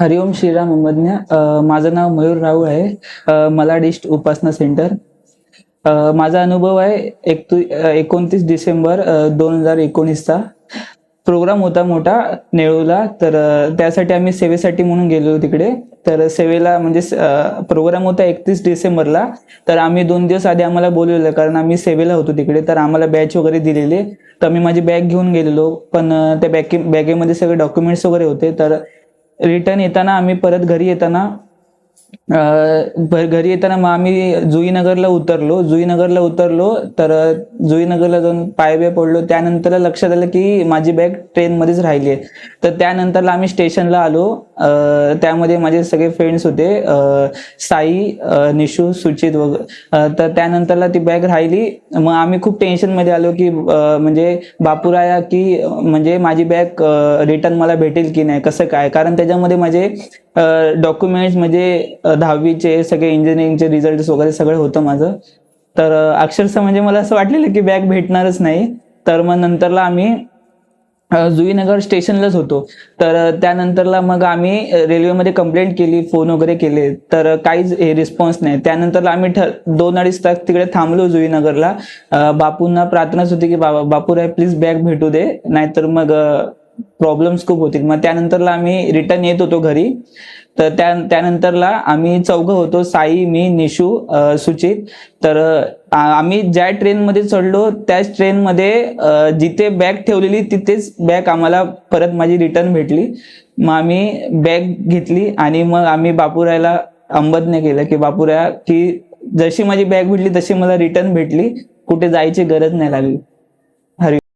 हरिओम श्रीराम अमदन्या माझं नाव मयूर राऊळ आहे. मला डिस्ट उपासना सेंटर. अ, माझा अनुभव आहे एक एकोणतीस डिसेंबर दोन हजार एकोणीसचा. प्रोग्राम होता मोठा नेळूला तर अ, त्यासाठी आम्ही सेवेसाठी म्हणून गेलो तिकडे. तर सेवेला म्हणजे प्रोग्राम होता एकतीस डिसेंबरला. तर आम्ही दोन दिवस आधी आम्हाला बोलवलं कारण आम्ही सेवेला होतो तिकडे. तर आम्हाला बॅच वगैरे दिलेले. तर मी माझी बॅग घेऊन गेलेलो. पण अ, त्या बॅगे बॅगेमध्ये सगळे डॉक्युमेंट्स वगैरे होते. तर रिटर्न येताना आम्ही परत घरी येताना घरी येताना मग आम्ही जुईनगरला उतरलो. जुईनगरला उतरलो तर जुईनगरला जाऊन पायबे पडलो. त्यानंतर लक्षात आलं की माझी बॅग ट्रेनमध्येच राहिली आहे. तर त्यानंतरला आम्ही स्टेशनला आलो. त्यामध्ये माझे सगळे फ्रेंड्स होते. साई निशू सुचित वगैरे तर त्यानंतरला ती बॅग राहिली. मग आम्ही खूप टेन्शनमध्ये आलो की म्हणजे बापुराया की म्हणजे माझी बॅग रिटर्न मला भेटेल की नाही? कसं काय? कारण त्याच्यामध्ये माझे डॉक्युमेंट्स म्हणजे दहावीचे सगळे इंजिनिअरिंगचे रिझल्ट वगैरे सगळं होतं माझं. तर अक्षरशः म्हणजे मला असं वाटलेलं की बॅग भेटणारच नाही. तर मग नंतरला आम्ही जुईनगर स्टेशनलाच होतो. तर त्यानंतरला मग आम्ही रेल्वेमध्ये कंप्लेंट केली फोन वगैरे केले. तर काहीच रिस्पॉन्स नाही. त्यानंतर आम्ही ठ दोन अडीच तास तिकडे थांबलो जुईनगरला. बापूंना प्रार्थनाच होती की बाबा बापूराय प्लीज बॅग भेटू दे. नाहीतर मग प्रॉब्लेम्स खूप होतील मग त्यानंतरला आम्ही रिटर्न येत होतो घरी. तर त्या त्यानंतरला आम्ही चौघं होतो साई मी निशू सुचित. तर आम्ही ज्या ट्रेनमध्ये चढलो त्याच ट्रेनमध्ये जिथे बॅग ठेवलेली तिथेच बॅग आम्हाला परत माझी रिटर्न भेटली. मग आम्ही बॅग घेतली आणि मग आम्ही बापुरायला अंबदने केलं की बापुराया की जशी माझी बॅग भेटली तशी मला रिटर्न भेटली. कुठे जायची गरज नाही लागली.